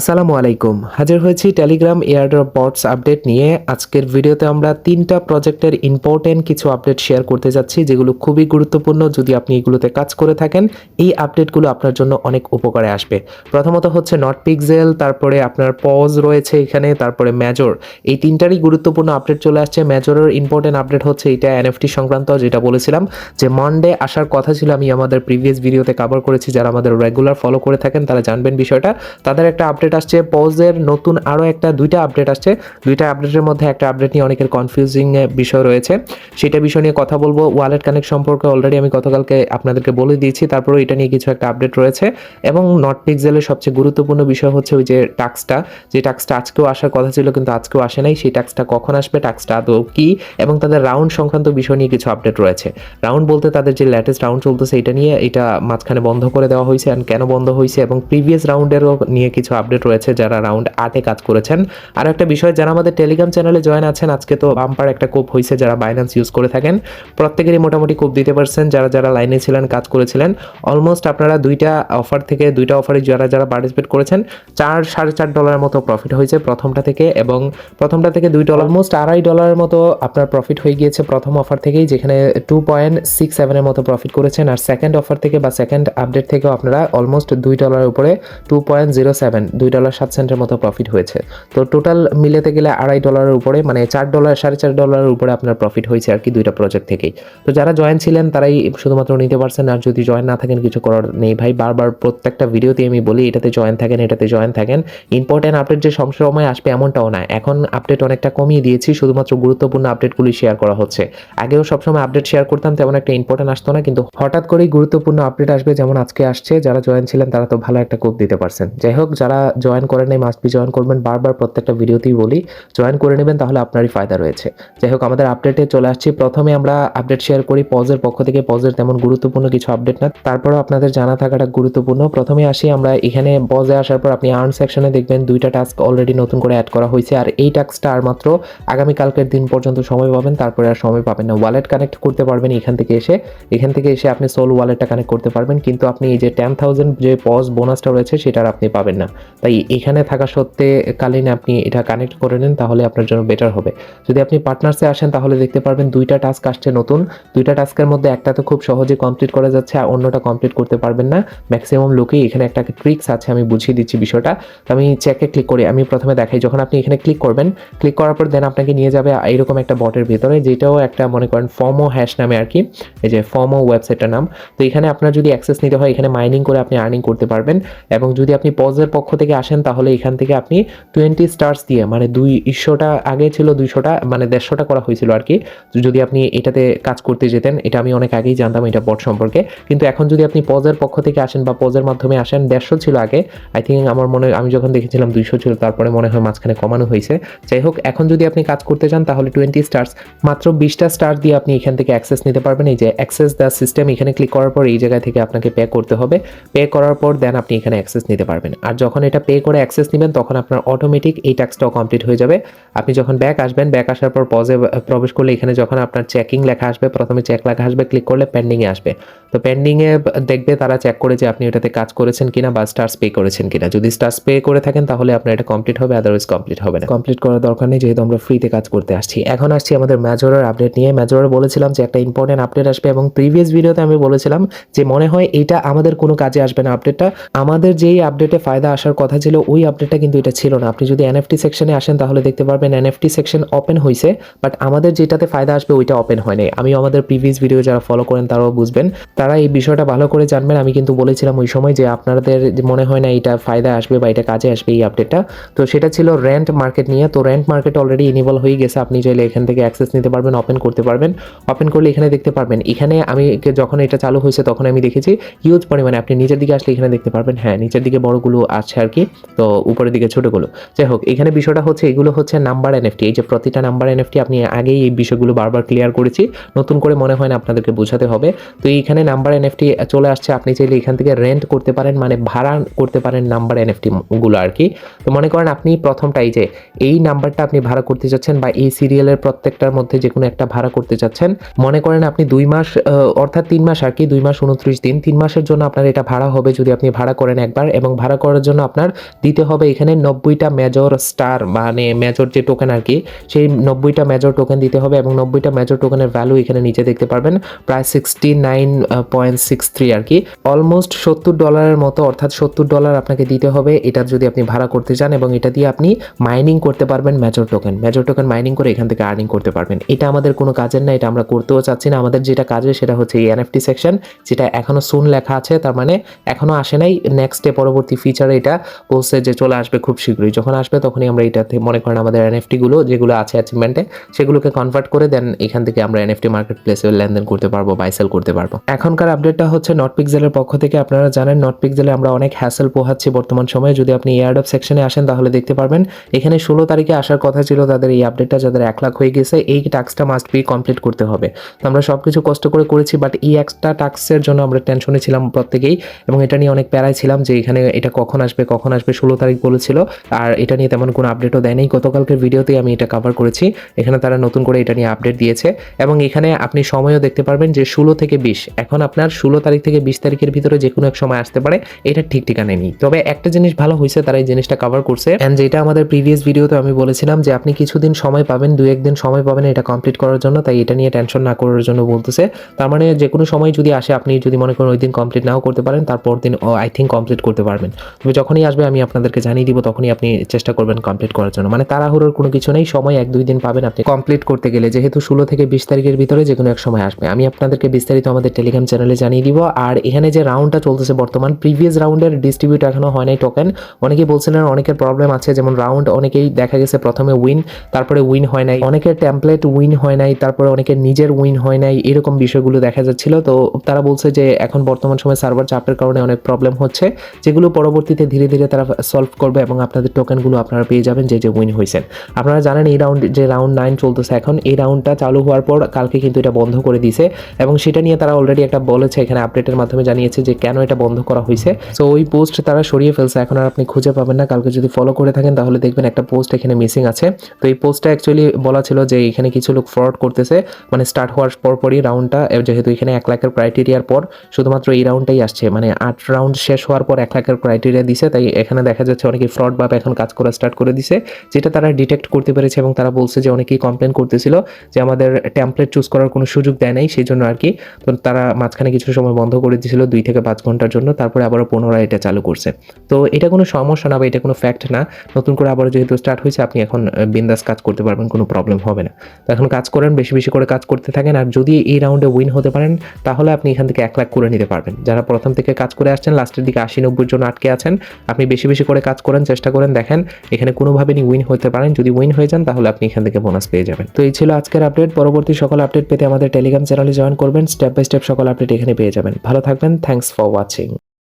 আসসালামু আলাইকুম। হাজির হয়েছি টেলিগ্রাম এয়ারড্রপ বটস আপডেট নিয়ে। আজকের ভিডিওতে আমরা তিনটা প্রজেক্টের ইম্পর্টেন্ট কিছু আপডেট শেয়ার করতে যাচ্ছি, যেগুলো খুবই গুরুত্বপূর্ণ যদি আপনি এগুলোতে কাজ করে থাকেন। এই আপডেটগুলো আপনার জন্য অনেক উপকারে আসবে। প্রথমত হচ্ছে নট পিক্সেল তারপরে আপনার পজ রয়েছে এখানে, তারপরে মেজর এই তিনটারই গুরুত্বপূর্ণ আপডেট চলে আসছে। মেজরের ইম্পর্টেন্ট আপডেট হচ্ছে এটা এনএফটি সংক্রান্ত, যেটা বলেছিলাম যে মন্ডে আসার কথা ছিল, আমি আমাদের প্রিভিয়াস ভিডিওতে কভার করেছি। যারা আমাদের রেগুলার ফলো করে থাকেন, তারা জানবেন বিষয়টা। তাদের একটা আপডেট আসছে। পজের নতুন আরও একটা, দুইটা আপডেট আসছে। দুইটা আপডেটের মধ্যে একটা আপডেট নিয়ে অনেকের কনফিউজিং বিষয় রয়েছে। সেটা বিষয় নিয়ে কথা বলব। ওয়ালেট কানেক্ট সম্পর্কে অলরেডি আমি গতকালকে আপনাদেরকে বলে দিয়েছি। তারপরে এটা নিয়ে কিছু একটা আপডেট রয়েছে। এবং নট পিক্সেলের সবচেয়ে গুরুত্বপূর্ণ বিষয় হচ্ছে ওই যে টাক্সটা যে টাক্সটা আজকেও আসার কথা ছিল, কিন্তু আজকেও আসে নাই। সেই টাক্সটা কখন আসবে টাক্সটা আদৌ কি? এবং তাদের রাউন্ড সংক্রান্ত বিষয় নিয়ে কিছু আপডেট রয়েছে। রাউন্ড বলতে তাদের যে লেটেস্ট রাউন্ড চলতেছে, এটা নিয়ে এটা মাঝখানে বন্ধ করে দেওয়া হয়েছে। অ্যান্ড কেন বন্ধ হয়েছে? এবং প্রিভিয়াস রাউন্ডেরও নিয়ে কিছু আপডেট রয়েছে যারা রাউন্ড আটে কাজ করেছেন। আর একটা বিষয়, যারা আমাদের টেলিগ্রাম চ্যানেলে জয়েন আছেন, আজকে তো বাম্পার একটা কোপ হয়েছে যারা বাইন্যান্স ইউজ করে থাকেন। প্রত্যেকেরই মোটামুটি কোপ দিতে পারছেন, যারা যারা লাইনে ছিলেন, কাজ করেছিলেন। অলমোস্ট আপনারা দুইটা অফার থেকে, দুইটা অফারে যারা যারা পার্টিসিপেট করেছেন, চার, সাড়ে চার ডলারের মতো প্রফিট হয়েছে প্রথমটা থেকে এবং প্রথমটা থেকে দুই ডলার অলমোস্ট আড়াই ডলারের মতো আপনার প্রফিট হয়ে গিয়েছে প্রথম অফার থেকেই, যেখানে টু পয়েন্ট সিক্স সেভেনের মতো প্রফিট করেছেন। আর সেকেন্ড অফার থেকে বা সেকেন্ড আপডেট থেকেও আপনারা অলমোস্ট দুই ডলারের উপরে টু পয়েন্ট জিরো সেভেন দুই ডলার সাত সেন্টের মতো প্রফিট হয়েছে। তো টোটাল মিলেতে গেলে আড়াই ডলারের উপরে মানে চার ডলার, সাড়ে চার ডলারের উপরে আপনার প্রফিট হয়েছে আর কি দুইটা প্রজেক্ট থেকেই। তো যারা জয়েন ছিলেন, তারাই শুধুমাত্র নিতে পারছেন আর যদি জয়েন না থাকেন, কিছু করার নেই ভাই। বারবার প্রত্যেকটা ভিডিওতে আমি বলি, এটাতে জয়েন থাকেন, এটাতে জয়েন থাকেন। ইম্পর্টেন্ট আপডেট যে সময় আসবে এমনটাও না। এখন আপডেট অনেকটা কমিয়ে দিয়েছি, শুধুমাত্র গুরুত্বপূর্ণ আপডেটগুলি শেয়ার করা হচ্ছে। আগেও সবসময় আপডেট শেয়ার করতাম, তেমন একটা ইম্পর্টেন্ট আসতো না, কিন্তু হঠাৎ করেই গুরুত্বপূর্ণ আপডেট আসবে যেমন আজকে আসছে। যারা জয়েন ছিলেন, তারা তো ভালো একটা কোপ দিতে পারছেন। যাই হোক, যারা জয়েন করেন নাই মাস্ট বি জয়েন করবেন। বারবার প্রত্যেকটা ভিডিওতেই বলি জয়েন করে নেবেন, তাহলে আপনারই ফায়দা রয়েছে। যাই হোক, আমাদের আপডেটে চলে আসছি। প্রথমে আমরা আপডেট শেয়ার করি পজের পক্ষ থেকে পজের তেমন গুরুত্বপূর্ণ কিছু আপডেট না। তারপরও আপনাদের জানা থাকাটা গুরুত্বপূর্ণ। প্রথমে আসি আমরা, এখানে পজে আসার পর আপনি আর্ন সেকশনে দেখবেন, দুইটা টাস্ক অলরেডি নতুন করে অ্যাড করা হয়েছে। আর এই টাস্কটা আর মাত্র আগামী কালকের দিন পর্যন্ত সময় পাবেন, তারপরে আর সময় পাবেন না। ওয়ালেট কানেক্ট করতে পারবেন এখান থেকে এসে। এখান থেকে এসে আপনি সোল ওয়ালেটটা কানেক্ট করতে পারবেন। কিন্তু আপনি এই যে টেন থাউজেন্ড যে পজ বোনাসটা রয়েছে, সেটা আর আপনি পাবেন না। তাই এখানে থাকা সত্ত্বে কালীন আপনি এটা কানেক্ট করে নেন, তাহলে আপনার জন্য বেটার হবে। যদি আপনি পার্টনার্সে আসেন, তাহলে দেখতে পারবেন দুইটা টাস্ক আসছে নতুন। দুইটা টাস্কের মধ্যে একটা তো খুব সহজে কমপ্লিট করা যাচ্ছে, আর অন্যটা কমপ্লিট করতে পারবেন না। ম্যাক্সিমাম লোকেই এখানে একটা ট্রিক্স আছে, আমি বুঝিয়ে দিচ্ছি বিষয়টা। তো আমি চেকে ক্লিক করি, আমি প্রথমে দেখাই, যখন আপনি এখানে ক্লিক করবেন ক্লিক করার পর দেন আপনাকে নিয়ে যাবে এইরকম একটা বটের ভিতরে, যেটাও একটা মনে করেন ফর্মো হ্যাশ নামে আর কি, এই যে ফর্মো ওয়েবসাইটটার নাম। তো এখানে আপনার যদি অ্যাক্সেস নিতে হয়, এখানে মাইনিং করে আপনি আর্নিং করতে পারবেন। এবং যদি আপনি পজের পক্ষ থেকে আসেন, তাহলে এখান থেকে আপনি টোয়েন্টি স্টার্স দিয়ে মানে দুই ইস্যোটা আগে ছিল দুইশোটা মানে দেড়শোটা করা হয়েছিল আর কি। যদি আপনি এটাতে কাজ করতে যেতেন, এটা আমি অনেক আগেই জানতাম এটা বট সম্পর্কে। কিন্তু এখন যদি আপনি পজের পক্ষ থেকে আসেন বা পজের মাধ্যমে আসেন, দেড়শো ছিল আগে। আই থিঙ্ক আমার মনে, আমি যখন দেখেছিলাম দুইশো ছিল, তারপরে মনে হয় মাঝখানে কমানো হয়েছে। যাই হোক, এখন যদি আপনি কাজ করতে চান তাহলে টোয়েন্টি স্টার্স মাত্র বিশটা স্টার দিয়ে আপনি এখান থেকে অ্যাক্সেস নিতে পারবেন। এই যে অ্যাক্সেস দ্য সিস্টেম এখানে ক্লিক করার পর এই জায়গা থেকে আপনাকে পে করতে হবে। পে করার পর দেন আপনি এখানে অ্যাক্সেস নিতে পারবেন। আর যখন এটা পে করে অ্যাক্সেস নেবেন, তখন আপনার অটোমেটিক এই ট্যাক্সটাও কমপ্লিট হয়ে যাবে। আপনি যখন ব্যাক আসবেন ব্যাক আসার পর পজে প্রবেশ করলে এখানে যখন আপনার চেকিং লেখা আসবে, প্রথমে চেক লেখা আসবে ক্লিক করলে পেন্ডিংয়ে আসবে। তো পেন্ডিংয়ে দেখবে তারা চেক করে যে আপনি এটাতে কাজ করেছেন কিনা বা স্টার্স পে করেছেন কিনা। যদি স্টার্স পে করে থাকেন, তাহলে আপনার এটা কমপ্লিট হবে আদারওয়াইজ কমপ্লিট হবে না। কমপ্লিট করার দরকার নেই, যেহেতু আমরা ফ্রিতে কাজ করতে আসছি। এখন আসছি আমাদের ম্যাজরের আপডেট নিয়ে। ম্যাজরে বলেছিলাম যে একটা ইম্পর্টেন্ট আপডেট আসবে এবং প্রিভিয়াস ভিডিওতে আমি বলেছিলাম যে মনে হয় এটা আমাদের কোনো কাজে আসবে না আপডেটটা আমাদের যেই আপডেটে ফায়দা আসার কথা ছিল, ওই আপডেটটা কিন্তু এটা ছিল না। আপনি যদি এনএফটি সেকশনে আসেন, তাহলে দেখতে পারবেন এনএফটি সেকশন ওপেন হয়েছে বাট আমাদের যেটাতে ফায়দা আসবে, ওইটা ওপেন হয় নাই। আমি আমাদের প্রিভিয়াস ভিডিও যারা ফলো করেন, তারাও বুঝবেন। তারা এই বিষয়টা ভালো করে জানবেন। আমি কিন্তু বলেছিলাম ওই সময় যে আপনাদের মনে হয় না এটা ফায়দা আসবে বা এটা কাজে আসবে এই আপডেটটা তো সেটা ছিল রেন্ট মার্কেট নিয়ে। তো রেন্ট মার্কেট অলরেডি ইনেবল হয়ে গেছে। আপনি চাইলে এখান থেকে অ্যাক্সেস নিতে পারবেন ওপেন করতে পারবেন। ওপেন করলে এখানে দেখতে পারবেন। এখানে আমি যখন এটা চালু হয়েছে, তখন আমি দেখেছি হিউজ পরিমাণে। আপনি নিচের দিকে আসলে এখানে দেখতে পারবেন। হ্যাঁ নিচের দিকে বড়গুলো আছে আর কি। তো উপরের দিকে ছোটোগুলো যাই হোক, এখানে বিষয়টা হচ্ছে, এগুলো হচ্ছে নাম্বার এনএফটি এই যে প্রতিটা নাম্বার এনএফটি আপনি আগেই এই বিষয়গুলো বারবার ক্লিয়ার করেছি। নতুন করে মনে হয় না আপনাদেরকে বোঝাতে হবে। তো এইখানে নাম্বার এনএফটি চলে আসছে, আপনি চাইলে এখান থেকে রেন্ট করতে পারেন মানে ভাড়া করতে পারেন নাম্বার এনএফটি গুলো আর কি। তো মনে করেন আপনি প্রথমটা এই যে, এই নাম্বারটা আপনি ভাড়া করতে যাচ্ছেন বা এই সিরিয়ালের প্রত্যেকটার মধ্যে যে কোনো একটা ভাড়া করতে চাচ্ছেন মনে করেন আপনি দুই মাস অর্থাৎ তিন মাস আর কি, দুই মাস উনত্রিশ দিন, তিন মাসের জন্য আপনার এটা ভাড়া হবে যদি আপনি ভাড়া করেন একবার এবং ভাড়া করার জন্য আপনার দিতে হবে। এখানে নব্বইটা মেজর স্টার মানে মেজর যে টোকেন আর কি, সেই নব্বইটা মেজর টোকেন দিতে হবে এবং নব্বইটা মেজর টোকেনের ভ্যালু এখানে নিচে দেখতে পারবেন, প্রায় sixty nine point six three আর কি। অলমোস্ট সত্তর ডলারের মতো, অর্থাৎ সত্তর ডলার আপনাকে দিতে হবে এটার যদি আপনি ভাড়া করতে চান এবং এটা দিয়ে আপনি মাইনিং করতে পারবেন major token major token mining করে এখান থেকে আর্নিং করতে পারবেন। এটা আমাদের কোনো কাজের না, এটা আমরা করতেও চাচ্ছি না। আমাদের যেটা কাজের সেটা হচ্ছে এই এনএফটি সেকশন যেটা এখনও সুন লেখা আছে, তার মানে এখনও আসে নাই। নেক্সট ডে পরবর্তী ফিচারে এটা বলছে যে চলে আসবে খুব শীঘ্রই। যখন আসবে তখনই আমরা এটাতে মনে করেন আমাদের এনএফটি গুলো যেগুলো আছে অ্যাচিভমেন্টে সেগুলোকে কনভার্ট করে দেন এখান থেকে আমরা এনএফটি মার্কেট প্লেসে লেনদেন করতে পারব বাই সেল করতে পারব। এখনকার আপডেটটা হচ্ছে নট পিক্সেলের পক্ষ থেকে। আপনারা জানেন নট পিক্সেলে আমরা অনেক হ্যাসেল পোহাচ্ছি বর্তমান সময়ে। যদি আপনি এয়ারডপ সেকশনে আসেন তাহলে দেখতে পারবেন, এখানে ষোলো তারিখে আসার কথা ছিল তাদের এই আপডেটটা যাদের এক লাখ হয়ে গেছে, এই টাস্কটা মাস্ট বি কমপ্লিট করতে হবে। তো আমরা সব কিছু কষ্ট করে করেছি বাট এই একটা টাস্কের জন্য আমরা টেনশনে ছিলাম প্রত্যেকেই এবং এটা নিয়ে অনেক প্যারায় ছিলাম যে এখানে এটা কখন আসবে, কখন আসবে ষোলো তারিখ বলেছিল, আর এটা নিয়ে তেমন কোনো আপডেটও দেয়নি। গতকালকের ভিডিওতেই আমি এটা কভার করেছি। এখানে তারা নতুন করে এটা নিয়ে আপডেট দিয়েছে। এবং এখানে আপনি সময়ও দেখতে পারবেন যে ষোলো থেকে বিশ। এখন আপনার ষোলো তারিখ থেকে বিশ তারিখের ভিতরে যে কোনো এক সময় আসতে পারে, এটা ঠিক ঠিকানায় নেই। তবে একটা জিনিস ভালো হয়েছে, তারা এই জিনিসটা কভার করছে। অ্যান্ড যেটা আমাদের প্রিভিয়াস ভিডিওতে আমি বলেছিলাম যে আপনি কিছুদিন সময় পাবেন দু একদিন সময় পাবেন এটা কমপ্লিট করার জন্য, তাই এটা নিয়ে টেনশন না করার জন্য বলতেছে। তার মানে যে কোনো সময় যদি আসে, আপনি যদি মনে করেন ওই দিন কমপ্লিট নাও করতে পারেন, তারপর দিন আই থিঙ্ক কমপ্লিট করতে পারবেন। তবে যখনই আসবে, আমি আপনাদেরকে জানিয়ে দিব, তখনই আপনি চেষ্টা করবেন কমপ্লিট করার জন্য। মানে তাড়াহুড়োর কোনো কিছু নেই, সময় এক দুই দিন পাবেন আপনি কমপ্লিট করতে গেলে। যেহেতু ষোলো থেকে বিশ তারিখের ভিতরে যে কোনো এক সময় আসবে। আমি আপনাদেরকে বিস্তারিত আমাদের টেলিগ্রাম চ্যানেলে জানিয়ে দিব। আর এখানে যে রাউন্ডটা চলতেছে বর্তমান প্রিভিয়াস রাউন্ডের ডিস্ট্রিবিউট এখনও হয় নাই টোকেন অনেকেই বলছিলেন অনেকের প্রবলেম আছে, যেমন রাউন্ড অনেকেই দেখা গেছে প্রথমে উইন তারপরে উইন হয় নাই। অনেকের টেমপ্লেট উইন হয় নাই, তারপরে অনেকের নিজের উইন হয় নাই, এরকম বিষয়গুলো দেখা যাচ্ছিল। তো তারা বলছে যে এখন বর্তমান সময় সার্ভার চাপের কারণে অনেক প্রবলেম হচ্ছে। যেগুলো পরবর্তীতে ধীরে ধীরে তারা সলভ করবে এবং আপনাদের টোকেনগুলো আপনারা পেয়ে যাবেন যে যে উইন হয়েছেন। আপনারা জানেন এই রাউন্ড যে রাউন্ড নাইন চলতেছে এখন, এই রাউন্ডটা চালু হওয়ার পর কালকে কিন্তু এটা বন্ধ করে দিয়েছে এবং সেটা নিয়ে তারা অলরেডি একটা বলেছে, এখানে আপডেটের মাধ্যমে জানিয়েছে যে কেন এটা বন্ধ করা হয়েছে। সো ওই পোস্ট তারা সরিয়ে ফেলছে, এখন আর আপনি খুঁজে পাবেন না। কালকে যদি ফলো করে থাকেন, তাহলে দেখবেন একটা পোস্ট এখানে মিসিং আছে। তো এই পোস্টটা অ্যাকচুয়ালি বলা ছিল যে, এখানে কিছু লোক ফ্রড করতেছে মানে স্টার্ট হওয়ার পরপরই রাউন্ডটা যেহেতু এখানে এক লাখের ক্রাইটেরিয়ার পর, শুধুমাত্র এই রাউন্ডটাই আসছে। মানে আট রাউন্ড শেষ হওয়ার পর এক লাখের ক্রাইটেরিয়া দিছে, তাই এখানে দেখা যাচ্ছে অনেকে ফ্রড ভাবে এখন কাজ করা স্টার্ট করে দিছে, যেটা তারা ডিটেক্ট করতে পেরেছে এবং তারা বলছে যে অনেকেই কমপ্লেন করতেছিল যে আমাদের ট্যাম্পলেট চুজ করার কোনো সুযোগ দেয় নাই সেই জন্য আর কি তো তারা মাঝখানে কিছু সময় বন্ধ করে দিয়েছিল দুই থেকে পাঁচ ঘণ্টার জন্য, তারপরে আবারও পুনরায় এটা চালু করছে। তো এটা কোনো সমস্যা না বা এটা কোনো ফ্যাক্ট না, নতুন করে আবারও যেহেতু স্টার্ট হয়েছে, আপনি এখন বিন্দাস কাজ করতে পারবেন, কোনো প্রবলেম হবে না। তো এখন কাজ করেন, বেশি বেশি করে কাজ করতে থাকেন, আর যদি এই রাউন্ডে উইন হতে পারেন, তাহলে আপনি এখান থেকে এক লাখ করে নিতে পারবেন। যারা প্রথম থেকে কাজ করে আসছেন লাস্টের দিকে আশি নব্বই জন আটকে আছেন, আপনি বেশি বেশি করে কাজ করেন, চেষ্টা করেন, দেখেন এখানে কোনোভাবে নি উইন হতে পারেন। যদি উইন হয়ে যান, তাহলে আপনি এখান থেকে বোনাস পেয়ে যাবেন। তো এই ছিল আজকের আপডেট পরবর্তী সকল আপডেট পেতে আমাদের টেলিগ্রাম চ্যানেলে জয়েন করবেন। স্টেপ বাই স্টেপ সকল আপডেট এখানে পেয়ে যাবেন। ভালো থাকবেন। Thanks for watching